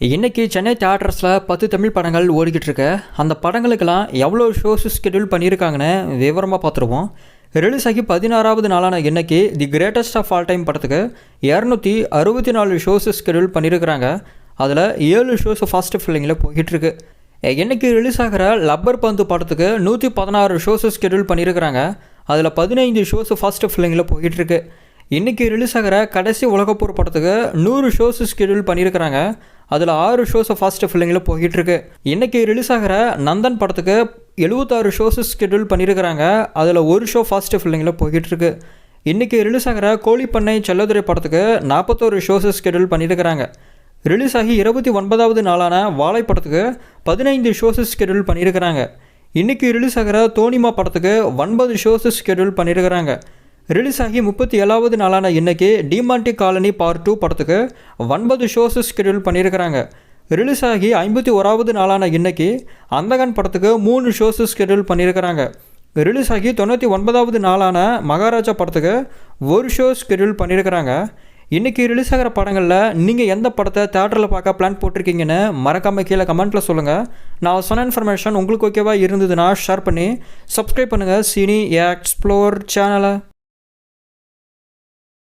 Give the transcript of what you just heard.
இன்றைக்கி சென்னை தேட்டர்ஸில் பத்து தமிழ் படங்கள் ஓடிக்கிட்டு இருக்கு. அந்த படங்களுக்கெல்லாம் எவ்வளோ ஷோஸ் ஸ்கெடியூல் பண்ணியிருக்காங்கன்னு விவரமாக பார்த்துருவோம். ரிலீஸ் ஆகி பதினாறாவது நாளான இன்றைக்கி the greatest of all time படத்துக்கு இரநூத்தி அறுபத்தி நாலு ஷோஸ் ஸ்கெடியூல் பண்ணியிருக்கிறாங்க. அதில் ஏழு ஷோஸ் ஃபாஸ்ட் ஃபில்லிங்கில் போய்கிட்டுருக்கு இன்றைக்கி ரிலீஸ் ஆகிற லப்பர் பந்து படத்துக்கு நூற்றி பதினாறு ஷோஸ் ஸ்கெடியூல் பண்ணியிருக்கிறாங்க. அதில் பதினைந்து ஷோஸ் ஃபாஸ்ட் ஃபில்லிங்கில் போய்கிட்டுருக்கு இன்றைக்கி ரிலீஸ் ஆகிற கடைசி உலகப்போர் படத்துக்கு நூறு ஷோஸ் ஸ்கெடியூல் பண்ணியிருக்கிறாங்க. அதில் ஆறு ஷோஸ் ஃபாஸ்ட் ஃபில்லிங்கில் போயிட்டுருக்கு. இன்றைக்கி ரிலீஸ் ஆகிற நந்தன் படத்துக்கு எழுபத்தாறு ஷோஸ் ஸ்கெடியூல் பண்ணியிருக்கிறாங்க அதில் ஒரு ஷோ ஃபாஸ்ட் ஃபில்லிங்கில் போயிட்டுருக்கு. இன்றைக்கி ரிலீஸ் ஆகிற கோழிப்பண்ணை செல்லதுரை படத்துக்கு நாற்பத்தோரு ஷோஸ் ஸ்கெடியூல் பண்ணியிருக்கிறாங்க ரிலீஸ் ஆகி இருபத்தி ஒன்பதாவது நாளான வாழை படத்துக்கு பதினைந்து ஷோஸ் ஸ்கெடியூல் பண்ணியிருக்கிறாங்க இன்றைக்கி ரிலீஸ் ஆகிற தோனிமா படத்துக்கு ஒன்பது ஷோஸ் ஸ்கெடியூல் பண்ணியிருக்கிறாங்க ரிலீஸ் ஆகி முப்பத்தி ஏழாவது நாளான இன்னைக்கு டிமாண்டி காலனி பார்ட் டூ படத்துக்கு ஒன்பது ஷோஸ் ஸ்கெடியூல் பண்ணியிருக்கிறாங்க. ரிலீஸ் ஆகி ஐம்பத்தி ஓராவது நாளான இன்னைக்கு அந்தகன் படத்துக்கு மூணு ஷோஸ் ஸ்கெடியூல் பண்ணியிருக்கிறாங்க. ரிலீஸ் ஆகி தொண்ணூற்றி ஒன்பதாவது நாளான மகாராஜா படத்துக்கு ஒரு ஷோ ஸ்கெடியூல் பண்ணியிருக்கிறாங்க. இன்றைக்கி ரிலீஸ் ஆகிற படங்களில் நீங்கள் எந்த படத்தை தேட்டரில் பார்க்க பிளான் போட்டிருக்கீங்கன்னு மறக்காமல் கீழே கமெண்ட்டில் சொல்லுங்கள் நான் சொன்ன இன்ஃபர்மேஷன் உங்களுக்கு ஓகேவாக இருந்ததுன்னா ஷேர் பண்ணி சப்ஸ்கிரைப் பண்ணுங்கள் சினி எக்ஸ்ப்ளோர் சேனலை